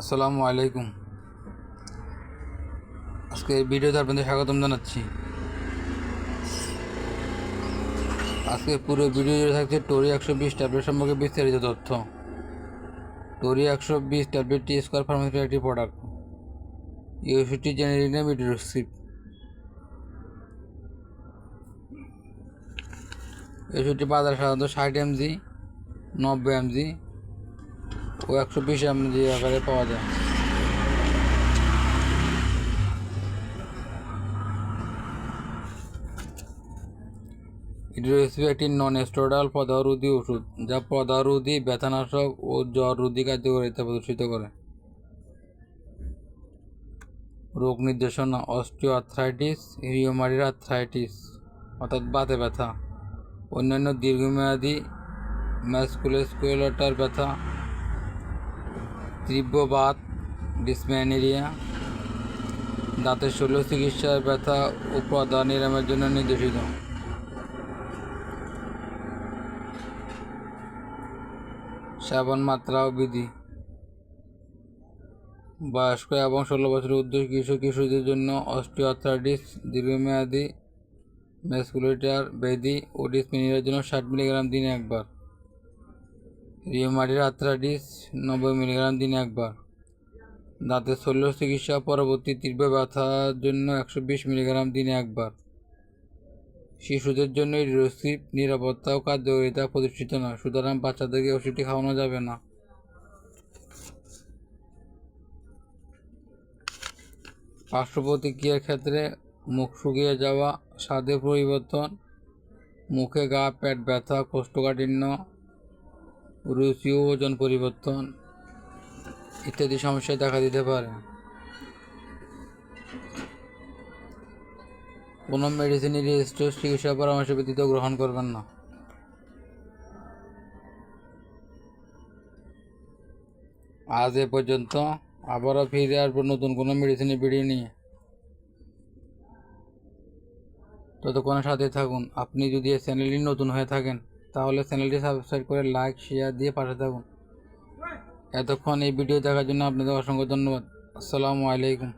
আসসালামু আলাইকুম। আজকে ভিডিওতে আপনাদের স্বাগতম জানাচ্ছি। আজকে পুরো ভিডিও জুড়ে থাকছে টোরি একশো বিশ ট্যাবলেট সম্পর্কে বিস্তারিত তথ্য। টোরি একশো বিশ ট্যাবলেটটি স্কোয়ার ফার্মাসির একটি প্রোডাক্ট এই ওষুধটি জেনেরিক নেম ইড্রোক্সিপ এই বাজারে সাধারণত ষাট এমজি, নব্বই এমজি ও একশো বিশ এমজি আকারে পাওয়া যায়। একটি নন স্টোরাল পদারোধী ওষুধ, যা পদারোধী, ব্যথানাশক ও জ্বর রোধী কার্যকারিতা প্রদর্শিত করে। রোগ নির্দেশনা অস্টিও আর্থ্রাইটিস রিওমারির আর্থ্রাইটিস, অর্থাৎ বাতে ব্যথা, অন্যান্য দীর্ঘমেয়াদী ম্যাসকুলোস্কুলেটার ব্যথা তীব্র বাত ডিসম্যানেরিয়া, দাঁতের শল্য চিকিৎসার ব্যথা ও পদা নিরামের জন্য নির্দেশিত। সেবন মাত্রা ও বিধি বয়স্ক এবং ষোলো বছরের ঊর্ধ্ব কিশোর কিশোরদের জন্য অস্টিওআর্থ্রাইটিস দীর্ঘমেয়াদী ম্যাসকুলেটার বেদি ও ডিসমিনিয়ার জন্য ষাট মিলিগ্রাম দিনে একবার। রিওমাটির আর্থ্রাইটিস নব্বই মিলিগ্রাম দিনে একবার। দাঁতের শল্য চিকিৎসা, পরবর্তী তীব্র ব্যথার জন্য একশো বিশ মিলিগ্রাম দিনে একবার। শিশুদের জন্য রেসিপ নিরাপত্তা ও কার্যকারিতা প্রতিষ্ঠিত নয় সুতরাং বাচ্চাদেরকে ওষুধটি খাওয়ানো যাবে না। পার্শ্ব প্রতিক্রিয়ার ক্ষেত্রে মুখ শুকিয়ে যাওয়া, স্বাদে পরিবর্তন, মুখে গা, পেট ব্যথা, কোষ্ঠকাঠিন্য রুচি ওজন পরিবর্তন ইত্যাদি সমস্যা দেখা দিতে পারে। কোনো মেডিসিনের রেজিস্টার চিকিৎসা পরামর্শ ব্যতীত গ্রহণ করবেন না। আজ এ পর্যন্ত। আবারও ফিরে আসব নতুন কোনো মেডিসিনের ভিডিও নিয়ে। ততক্ষণের সাথে থাকুন। আপনি যদি এই চ্যানেলটি নতুন হয়ে থাকেন তাহলে চ্যানেলটি সাবস্ক্রাইব করে লাইক শেয়ার দিয়ে পাশে থাকুন। এতক্ষণ এই ভিডিও দেখার জন্য আপনাদের অসংখ্য ধন্যবাদ। আসসালামু আলাইকুম।